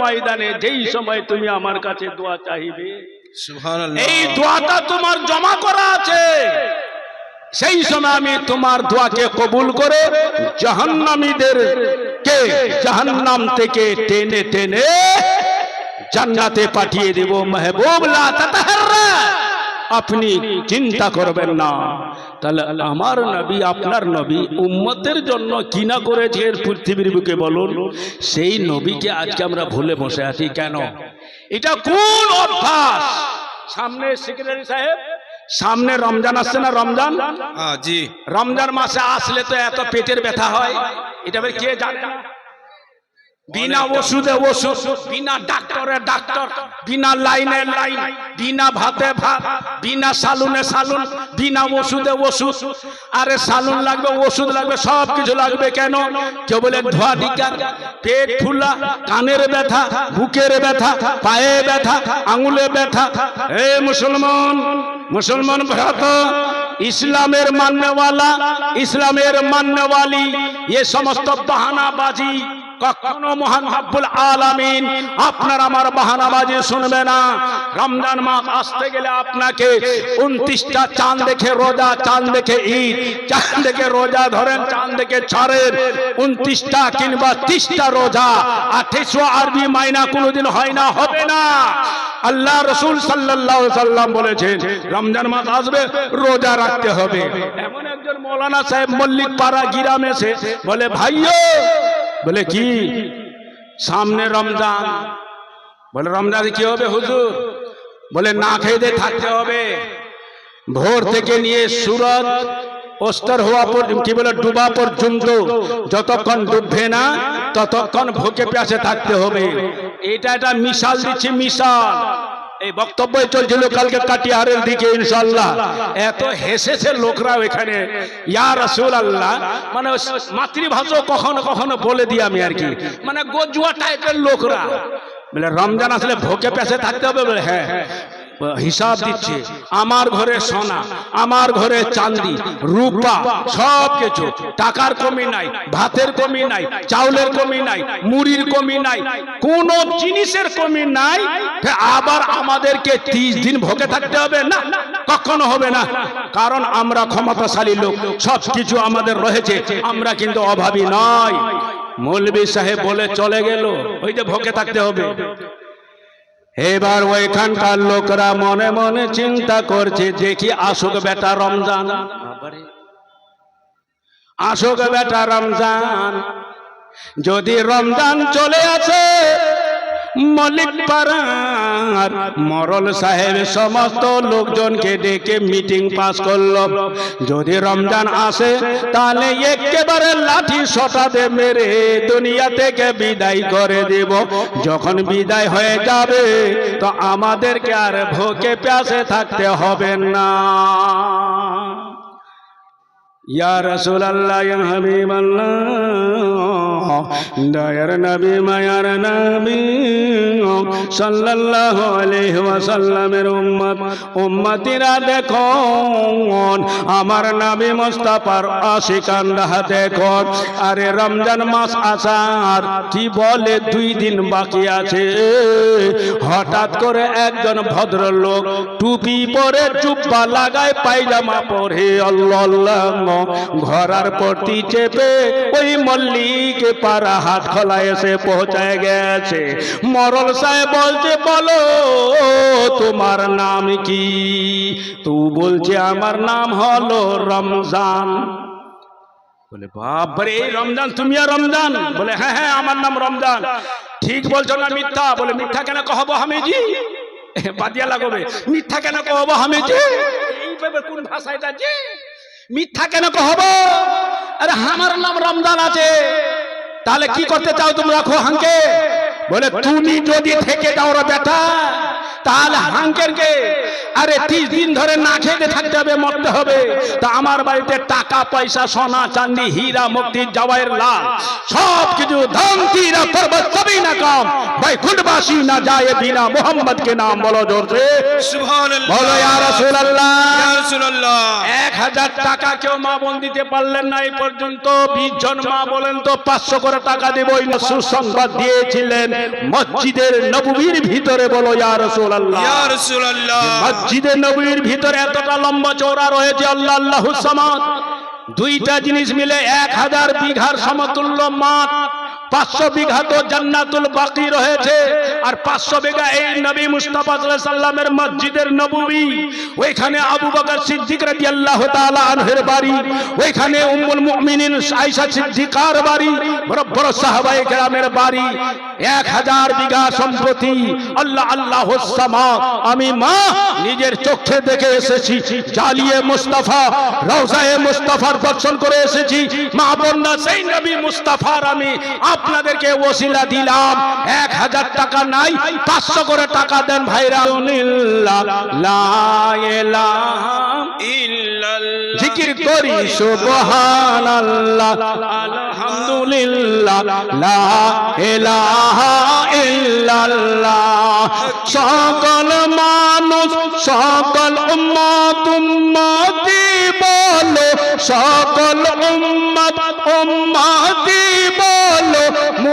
ময়দানে যেই সময় তুমি আমার কাছে দোয়া চাইবে এই দোয়াটা তোমার জমা করা আছে। সেই সময় আমি তোমার দোয়াকে কবুল করে জাহান্নামীদের কে জাহান্নাম থেকে টেনে টেনে জান্নাতে পাঠিয়ে দেব। মেহবুব লা তাতাহাররা আপনি চিন্তা করবেন না। তাহলে আমার নবী আপনার নবী উম্মতের জন্য কি না করেছে এর পৃথিবীর বুকে বলুন? সেই নবীকে আজকে আমরা ভুলে বসে আছি কেন? এটা কোন অভ্যাস? সামনে সেক্রেটারি সাহেব সামনে রমজান আসছে না রমজান? জি। রমজান মাসে আসলে তো এত পেটের ব্যথা হয়। এটা কে জানে? না? বিনা ওষুধে ওষুধ বিনা ডাক্তারে ডাক্তার বিনা লাইনে লাইন বিনা ভাতে ভাত বিনা সালুনে সালুন বিনা ওষুধে ওষুধ। আরে সালুন লাগবে ওষুধ লাগবে সব কিছু লাগবে কেন? কেউ বলে ধোয়া ডিকার পেট ফুলা কানের ব্যথা বুকের ব্যথা পায়ে ব্যথা আঙুলে ব্যথা। হে মুসলমান মুসলমান ভ্রাত ইসলামের মান্যওয়ালা ইসলামের মান্যওয়ালি এ সমস্ত বাহানাবাজি কখনো মহান হাব্বুল আলামিন আপনার আমার বাহানাবাজি শুনবে না। রমজান মাস আসতে গেলে আপনাকে উনত্রিশটা চাঁদ দেখে রোজা, চাঁদ দেখে ঈদ, চাঁদ দেখে রোজা ধরেন, চাঁদ দেখে ছাড়েন উনত্রিশটা কিংবা ত্রিশটা রোজা। আঠাইশো আরবি মাইনা কোনোদিন হয় না, হবে না। আল্লাহ রসুল সাল্লাল্লাহু সাল্লাম বলেছেন, রমজান মাস আসবে, রোজা রাখতে হবে। এমন একজন মৌলানা সাহেব মল্লিক পাড়া গিরাম এসে বলে ভাইও বলে কি? সামনে রমজান। বলে রমজানে কি হবে হুজুর? বলে না খেয়ে দিয়ে থাকতে হবে। ভোর থেকে নিয়ে সুরত অস্তর হওয়া পর কি বলে ডুবা পর্যন্ত যতক্ষণ ডুববে না ততক্ষণ ভোকে প্যাসে থাকতে হবে। এটা একটা মিশাল দিচ্ছি মিশাল। এই বক্তব্য চলছিল কালকে কাটিহারের দিকে ইনশাল্লাহ এত হেসেছে লোকরা ওইখানে ইয়া রাসূল আল্লাহ মানে মাতৃভাষা কখনো কখনো বলে দিই আমি আর কি। মানে গজুয়া টাইপের লোকরা। বলে, রমজান আসলে ভোকে পেশে থাকতে হবে বলে হ্যাঁ। হিসাব দিচ্ছে। আমার ঘরে সোনা আমার ঘরে চাঁদি রূপা সব কিছু। টাকার কমি নাই ভাতের কমি নাই চাউলের কমি নাই মুড়ির কমি নাই কোন জিনিসের কমি নাই। আবার আমাদেরকে ত্রিশ দিন ভোগে থাকতে হবে না? কখনো হবে না। কারণ আমরা ক্ষমতাশালী লোক সব কিছু আমাদের রয়েছে আমরা কিন্তু অভাবী নয়। মৌলবী সাহেব বলে চলে গেল ওই যে ভোগে থাকতে হবে। এবার ওইখানকার লোকরা মনে মনে চিন্তা করছে, দেখি আসুক বেটা রমজান। আসুক বেটা রমজান। যদি রমজান চলে আসে মল্লিক পাড়ার মরল সাহেব সমস্ত লোকজনকে ডেকে মিটিং পাস করল। যদি রমজান আসে, তাহলে একেবারে লাঠি সটাতে মেরে দুনিয়া থেকে বিদায় করে দেব। যখন বিদায় হয়ে যাবে, তো আমাদেরকে আর ভোকে প্যাসে থাকতে হবে না। ইয়া আল্লাহ মায়ার দেখো আমার নবী মুস্তাফার আশিকানরা দেখো আরে রমজান মাস আসার কি বলে দুই দিন বাকি আছে? হঠাৎ করে একজন ভদ্রলোক টুপি পরে চুপ্পা লাগায় পায়জামা পরে আল্লাহ ঘরার প্রতি চেপে ওই মল্লিক পাড়া হাট খোলা এসে পৌঁছায় গেছে। মরল সাহেব বলছে, বলো, তোমার নাম কি? তু বলছে, আমার নাম হলো রমজান। বলে, বাপরে, এই রমজান, তুমি আর রমজান? বলে হ্যাঁ হ্যাঁ আমার নাম রমজান। ঠিক বলছো না, মিথ্যা? বলে, মিথ্যা কেন কহবো হামিজি? বাদিয়া লাগবে। মিথ্যা কেন কহবো হামিজি? এইভাবে কোন ভাষা এটা মিথ্যা কেন হব? আরে আমার নাম রমজান আছে। তাহলে কি করতে চাও তুমি রাখো হাঙ্কে? বলে তুমি যদি থেকে যাও রে বেটা। তাহলে হাঙ্কেরকে আরে তিরিশ দিন ধরে না খেতে থাকতে হবে মরতে হবে। তা আমার বাড়িতে টাকা পয়সা সোনা চাঁদি হীরা মুক্তি জওয়াইর লাল সব কিছু ধন তীরা পর্বত সবই না কম। ভাই খুটবাসী না যায় বিনা মোহাম্মদ के নাম বলো বলো রাসূলুল্লাহ। এক হাজার টাকা কেউ মা বোন দিতে পারলেন না এই পর্যন্ত বিশ জন মা বলেন তো পাঁচশো করে টাকা দেবো সুসংবাদ দিয়েছিলেন। মসজিদের নবীর ভিতরে বলো ইয়া ইয়া রাসূলুল্লাহ। মসজিদে নবীর ভিতরে এতটা লম্বা চওড়া রয়েছে আল্লাহ আল্লাহ সামাদ। দুইটা জিনিস মিলে এক হাজার বিঘার সমতুল্য মাঠ। পাঁচশো বিঘা তো জান্নাতুল বাকি রয়েছে। আর পাঁচশো বিঘা এই নবী মুস্তাফা মসজিদের নববী ওইখানে আবু বকর সিদ্দিক তাআলা আনহের বাড়ি। ওইখানে মুমিনিন সিদ্দিকার বাড়ি। সাহাবায়ে কেরামের বাড়ি। এক হাজার বিঘা আল্লাহ আল্লাহ আমি মা নিজের চোখে দেখে এসেছি। জালিয়ে মুস্তাফা, রওজায়ে মুস্তাফার দর্শন করে এসেছি। মা বন্যা সেই নবী মুস্তাফার আমি আপনাদেরকে ওসিলা দিলাম। এক হাজার টাকা নাই, পাঁচশো করে টাকা দেন ভাইরা জিকির করি, সুবহানাল্লাহ। আলহামদুলিল্লাহ। লা ইলাহা ইল্লাল্লাহ। সকল মানুষ, সকল উম্মত, উম্মতি বলো, সকল উম্মতি বলো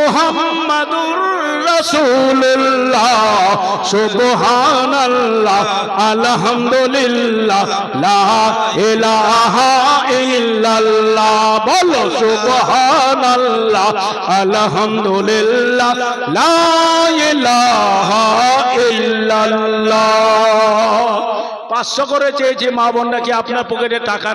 মুহাম্মাদুর রাসূলুল্লাহ, সুবহানাল্লাহ, আলহামদুলিল্লাহ, লা ইলাহা ইল্লাল্লাহ, বলো সুবহানাল্লাহ, আলহামদুলিল্লাহ, লা ইলাহা ইল্লাল্লাহ। পাঁচশো করে চেয়েছে মা বোনরা কি আপনার পকেটে টাকা